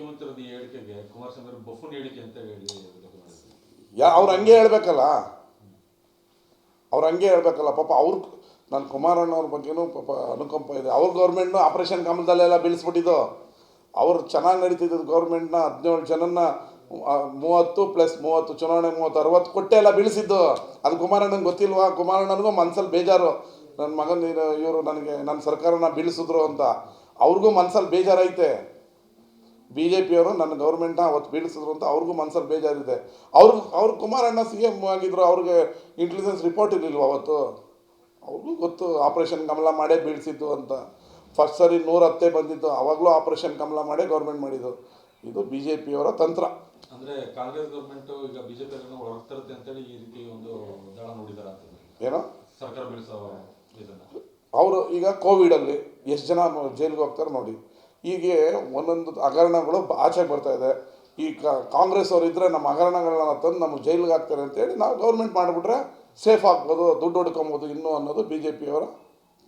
ಮುಖ್ಯಮಂತ್ರಿ ಹೇಳಿಕೆಗೆ ಕುಮಾರಸ್ವಾಮಿ ಅಂತ ಹೇಳಿ. ಯಾ, ಅವ್ರು ಹಂಗೆ ಹೇಳ್ಬೇಕಲ್ಲ? ಅವ್ರು ಹಂಗೆ ಹೇಳ್ಬೇಕಲ್ಲ? ಪಾಪ ಅವ್ರ, ನಾನು ಕುಮಾರಣ್ಣವ್ರ ಬಗ್ಗೆನೂ ಪಾಪ ಅನುಕಂಪ ಇದೆ. ಅವ್ರ ಗೌರ್ಮೆಂಟ್ನು ಆಪರೇಷನ್ ಕಮಲದಲ್ಲೆಲ್ಲ ಬೀಳಿಸ್ಬಿಟ್ಟಿದ್ದು. ಅವ್ರು ಚೆನ್ನಾಗಿ ನಡೀತಿದ್ದು ಗೌರ್ಮೆಂಟ್ನ ಹದಿನೇಳು ಜನನ ಮೂವತ್ತು ಪ್ಲಸ್ ಮೂವತ್ತು ಚುನಾವಣೆ ಮೂವತ್ತು ಅರವತ್ತು ಕೊಟ್ಟೆ ಎಲ್ಲ ಬೀಳಿಸಿದ್ದು. ಅದು ಕುಮಾರಣ್ಣಂಗೆ ಗೊತ್ತಿಲ್ವಾ? ಕುಮಾರಣ್ಣನಿಗೂ ಮನ್ಸಲ್ಲಿ ಬೇಜಾರು. ನನ್ನ ಮಗನ, ಇವರು ನನಗೆ ನನ್ನ ಸರ್ಕಾರನ ಬೀಳಿಸಿದ್ರು ಅಂತ. ಅವ್ರಿಗೂ ಮನ್ಸಲ್ಲಿ ಬೇಜಾರೈತೆ ಬಿ ಜೆ ಪಿಯವರು ನನ್ನ ಗೌರ್ಮೆಂಟ್ನ ಅವತ್ತು ಬೀಳಿಸಿದ್ರು ಅಂತ ಅವ್ರಿಗೂ ಮನ್ಸಲ್ಲಿ ಬೇಜಾರಿದೆ. ಅವ್ರಿಗೆ ಅವ್ರು ಕುಮಾರಣ್ಣ ಸಿ ಎಂ ಆಗಿದ್ರು ಅವ್ರಿಗೆ ಇಂಟೆಲಿಜೆನ್ಸ್ ರಿಪೋರ್ಟ್ ಇರಲಿಲ್ವ ಅವತ್ತು? ಅವ್ರಿಗೂ ಗೊತ್ತು ಆಪ್ರೇಷನ್ ಕಮಲ ಮಾಡೇ ಬೀಳಿಸಿದ್ದು ಅಂತ. ಫಸ್ಟ್ ಸರಿ ನೂರ ಹತ್ತೇ ಬಂದಿದ್ದು ಅವಾಗಲೂ ಆಪ್ರೇಷನ್ ಕಮಲ ಮಾಡೇ ಗೌರ್ಮೆಂಟ್ ಮಾಡಿದ್ದು. ಇದು ಬಿ ಜೆ ಪಿಯವರ ತಂತ್ರ. ಅಂದರೆ ಕಾಂಗ್ರೆಸ್ ಗೌರ್ಮೆಂಟು ಈಗ ಬಿಜೆಪಿ ಹೊರತರುತ್ತೆ ಅಂತೇಳಿ ಈ ರೀತಿ ಒಂದು ದಳ ನೋಡಿದ್ದಾರೆ ಅಂತ ಏನೋ? ಸರ್ಕಾರ ಬೀಳಿಸೋ ಅವರು ಈಗ ಕೋವಿಡಲ್ಲಿ ಎಷ್ಟು ಜನ ಜೈಲಿಗೆ ಹೋಗ್ತಾರೆ ನೋಡಿ. ಹೀಗೆ ಒಂದೊಂದು ಹಗರಣಗಳು ಆಚೆ ಬರ್ತಾ ಇದೆ. ಈ ಕಾಂಗ್ರೆಸ್ ಅವರು ಇದ್ರೆ ನಮ್ಮ ಹಗರಣಗಳನ್ನ ತಂದು ನಮ್ಮ ಜೈಲಿಗೆ ಹಾಕ್ತಾರೆ ಅಂತೇಳಿ ನಾವು ಗೌರ್ಮೆಂಟ್ ಮಾಡಿಬಿಟ್ರೆ ಸೇಫ್ ಆಗ್ಬೋದು ದುಡ್ಡು ಹೊಡ್ಕೊಬೋದು ಇನ್ನೂ ಅನ್ನೋದು ಬಿ ಜೆ ಪಿಯವರ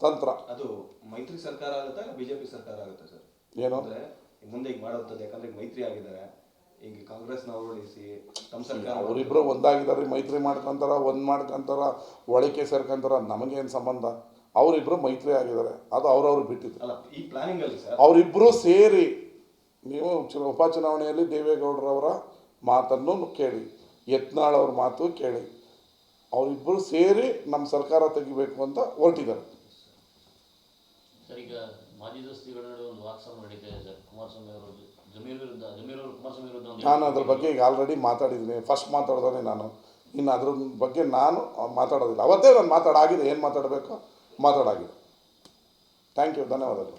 ತಂತ್ರ. ಅದು ಮೈತ್ರಿ ಸರ್ಕಾರ ಆಗುತ್ತಾ ಜೆ ಬಿಜೆಪಿ ಸರ್ಕಾರ ಆಗುತ್ತೆ ಸರ್? ಏನು? ಅಂದ್ರೆ ಮುಂದೆ ಈಗ ಮಾಡೋದು ಯಾಕಂದ್ರೆ ಈಗ ಮೈತ್ರಿ ಆಗಿದ್ದಾರೆ. ಈಗ ಕಾಂಗ್ರೆಸ್ನ ಉರುಳಿಸಿ ತಮ್ಮ ಸರ್ಕಾರ ಅವರಿಬ್ಬರು ಒಂದಾಗಿದ್ದಾರೆ ಮೈತ್ರಿ ಮಾಡ್ಕೊಂತಾರ ಒಂದು ಮಾಡ್ಕೊಂತಾರ ಒಳಕೆ ಸೇರ್ಕೊಂತಾರ ನಮಗೇನು ಸಂಬಂಧ? ಅವರಿಬ್ಬರು ಮೈತ್ರಿ ಆಗಿದ್ದಾರೆ. ಅದು ಅವ್ರವ್ರು ಬಿಟ್ಟಿದ್ದು ಅಲ್ಲ ಈ ಪ್ಲಾನಿಂಗ್ ಅಲ್ಲಿ ಸರ್? ಅವರಿಬ್ಬರು ಸೇರಿ ನೀವು ಉಪಚುನಾವಣೆಯಲ್ಲಿ ದೇವೇಗೌಡರವರ ಮಾತನ್ನು ಕೇಳಿ ಯತ್ನಾಳ್ ಅವ್ರ ಮಾತು ಕೇಳಿ ಅವರಿಬ್ಬರು ಸೇರಿ ನಮ್ಮ ಸರ್ಕಾರ ತೆಗಿಬೇಕು ಅಂತ ಹೊರಟಿದ್ದಾರೆ. ಸರ್ ಈಗ ಮಾಜಿ ದೋಸ್ತಿಗಳ ನಡುವೆ ಒಂದು ವಾಕ್ಸಮ ನಡೀತಾ ಇದೆ ಸರ್ ಕುಮಾರಸ್ವಾಮಿ ಅವರು ಜಮೀರ್ ವಿರುದ್ಧ ಜಮೀರ್ ಅವರು ಕುಮಾರಸ್ವಾಮಿ ವಿರುದ್ಧ ನಾನು ಅದ್ರ ಬಗ್ಗೆ ಈಗ ಆಲ್ರೆಡಿ ಮಾತಾಡಿದ್ದೀನಿ. ಫಸ್ಟ್ ಮಾತಾಡ್ದಾನೆ ನಾನು. ಇನ್ನು ಅದ್ರ ಬಗ್ಗೆ ನಾನು ಮಾತಾಡೋದಿಲ್ಲ. ಅವತ್ತೇ ನಾನು ಮಾತಾಡಾಗಿದೆ ಏನು ಮಾತಾಡಬೇಕು? ಮಾತಾಡಾಗಿದೆ ಥ್ಯಾಂಕ್ ಯು ಧನ್ಯವಾದಗಳು.